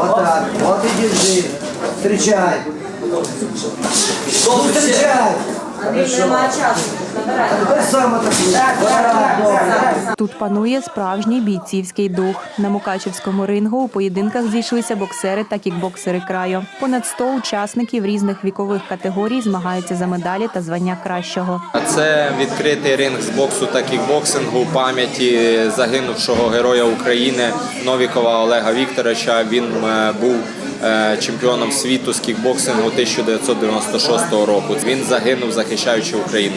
Вот так. Вот и держи. Встречай. Встречай. Тепер саме так. Тут панує справжній бійцівський дух. На Мукачівському рингу у поєдинках зійшлися боксери та кікбоксери краю. Понад 100 учасників різних вікових категорій змагаються за медалі та звання кращого. Це відкритий ринг з боксу та кікбоксингу пам'яті загинувшого героя України Новікова Олега Вікторовича. Він е, був е, чемпіоном світу з кікбоксингу 1996 року. Він загинув, захищаючи Україну.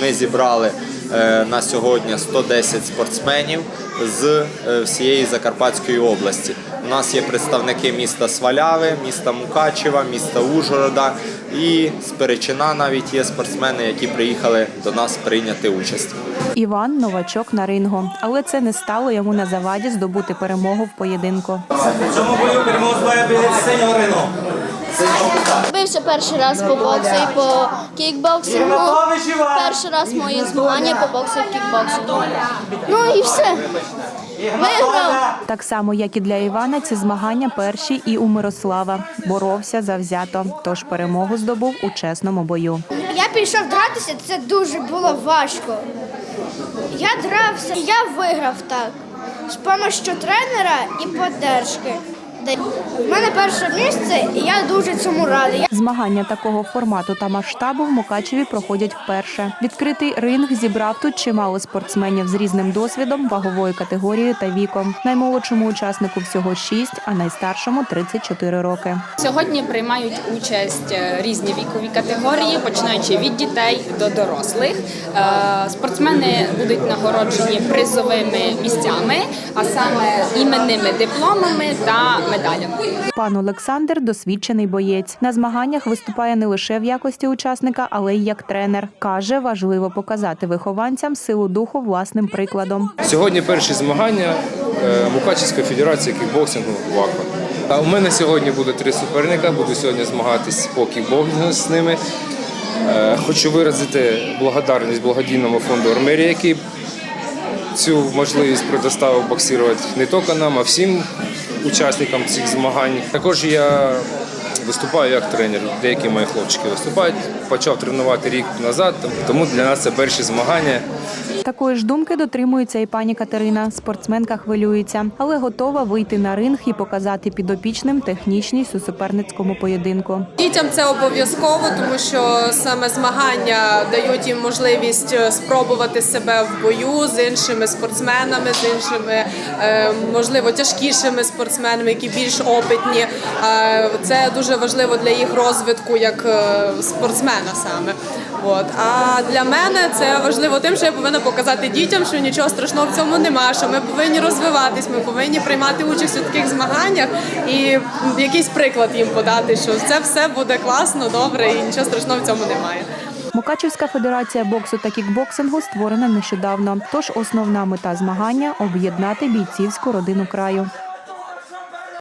Ми зібрали е, на сьогодні 110 спортсменів з е, всієї Закарпатської області. У нас є представники міста Сваляви, міста Мукачева, міста Ужгорода і з Перечина навіть є спортсмени, які приїхали до нас прийняти участь. Іван новачок на рингу, але це не стало йому на заваді здобути перемогу в поєдинку. В цьому бою перемогу синього ринку. Бився перший раз по боксу і по кікбоксингу. Перший раз мої змагання по боксу і кікбоксингу. Ну і все. Виграв. Так само, як і для Івана, ці змагання перші і у Мирослава. Боровся завзято, тож перемогу здобув у чесному бою. Я пішов дратися, це дуже було важко. Я дрався, і я виграв так. З допомогою тренера і поддержки. У мене перше місце, і я дуже цьому радий. Змагання такого формату та масштабу в Мукачеві проходять вперше. Відкритий ринг зібрав тут чимало спортсменів з різним досвідом, ваговою категорією та віком. Наймолодшому учаснику всього 6, а найстаршому 34 роки. Сьогодні приймають участь е, різні вікові категорії, починаючи від дітей до дорослих. Е, Спортсмени будуть нагороджені призовими місцями, а саме іменними дипломами та медалями. Пан Олександр досвідчений боєць. На змаганнях виступає не лише в якості учасника, але й як тренер. Каже, важливо показати вихованцям силу духу власним прикладом. Сьогодні перші змагання е, Мукачівської федерації кікбоксингу ВАКО. А у мене сьогодні буде три суперника. Буду сьогодні змагатись по кікбоксингу з ними. Е, Хочу виразити благодарність благодійному фонду Армерія, який цю можливість предоставив боксувати не тільки нам, а всім учасникам цих змагань. Також я виступаю як тренер. Деякі мої хлопчики виступають. Почав тренувати рік назад, тому для нас це перші змагання. Такої ж думки дотримується і пані Катерина. Спортсменка хвилюється, але готова вийти на ринг і показати підопічним технічність у суперницькому поєдинку. Дітям це обов'язково, тому що саме змагання дають їм можливість е, спробувати себе в бою з іншими спортсменами, з іншими е, можливо тяжкішими спортсменами, які більш опитні. Е, Це дуже важливо для їх розвитку як е, спортсмена саме. От. А для мене це важливо тим, що я повинна показати дітям, що нічого страшного в цьому нема, що ми повинні розвиватись, ми повинні приймати участь у таких змаганнях і якийсь приклад їм подати, що це все буде класно, добре і нічого страшного в цьому немає. Мукачівська федерація боксу та кікбоксингу створена нещодавно. Тож основна мета змагання об'єднати бійцівську родину краю.